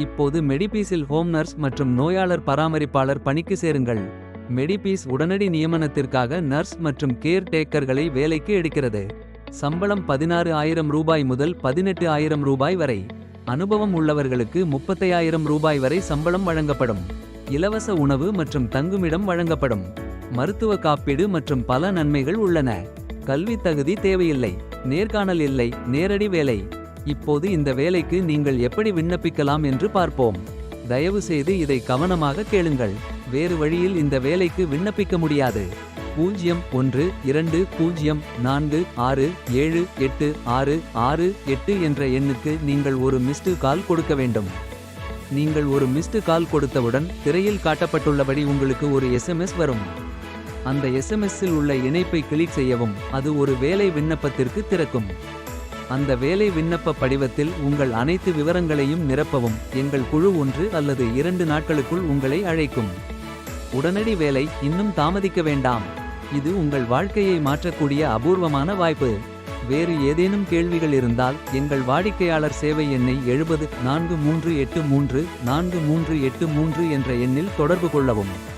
இப்போது மெடிபீஸில் home nurse மற்றும் நோயாளர் பராமரிப்பாளர் பணிக்கு சேருங்கள். மெடிபீஸ் உடனடி நியமனத்திற்காக நர்ஸ் மற்றும் கேர் டேக்கர்களை வேலைக்கு எடுக்கிறது. சம்பளம் பதினாறு ஆயிரம் ரூபாய் முதல் பதினெட்டு ஆயிரம் ரூபாய் வரை. அனுபவம் உள்ளவர்களுக்கு முப்பத்தையாயிரம் ரூபாய் வரை சம்பளம் வழங்கப்படும். இலவச உணவு மற்றும் தங்குமிடம் வழங்கப்படும். மருத்துவ காப்பீடு மற்றும் பல நன்மைகள் உள்ளன. கல்வி தகுதி தேவையில்லை. நேர்காணல் இல்லை. நேரடி வேலை. இப்போது இந்த வேலைக்கு நீங்கள் எப்படி விண்ணப்பிக்கலாம் என்று பார்ப்போம். தயவு செய்து இதை கவனமாக கேளுங்கள். வேறு வழியில் இந்த வேலைக்கு விண்ணப்பிக்க முடியாது. பூஜ்ஜியம் ஒன்று இரண்டு பூஜ்ஜியம் நான்கு ஆறு ஏழு எட்டு ஆறு ஆறு எட்டு என்ற எண்ணுக்கு நீங்கள் ஒரு மிஸ்டு கால் கொடுக்க வேண்டும். நீங்கள் ஒரு மிஸ்டு கால் கொடுத்தவுடன் திரையில் காட்டப்பட்டுள்ளபடி உங்களுக்கு ஒரு எஸ்எம்எஸ் வரும். அந்த எஸ்எம்எஸ்ஸில் உள்ள இணைப்பை கிளிக் செய்யவும் அது ஒரு வேலை விண்ணப்பத்திற்கு திறக்கும். அந்த வேலை விண்ணப்ப படிவத்தில் உங்கள் அனைத்து விவரங்களையும் நிரப்பவும். எங்கள் குழு ஒன்று அல்லது இரண்டு நாட்களுக்குள் உங்களை அழைக்கும். உடனடி வேலை இன்னும் தாமதிக்க வேண்டாம். இது உங்கள் வாழ்க்கையை மாற்றக்கூடிய அபூர்வமான வாய்ப்பு. வேறு ஏதேனும் கேள்விகள் இருந்தால் எங்கள் வாடிக்கையாளர் சேவை எண்ணை எழுபது நான்கு மூன்று எட்டு மூன்று நான்கு மூன்று எட்டு மூன்று என்ற எண்ணில் தொடர்பு கொள்ளவும்.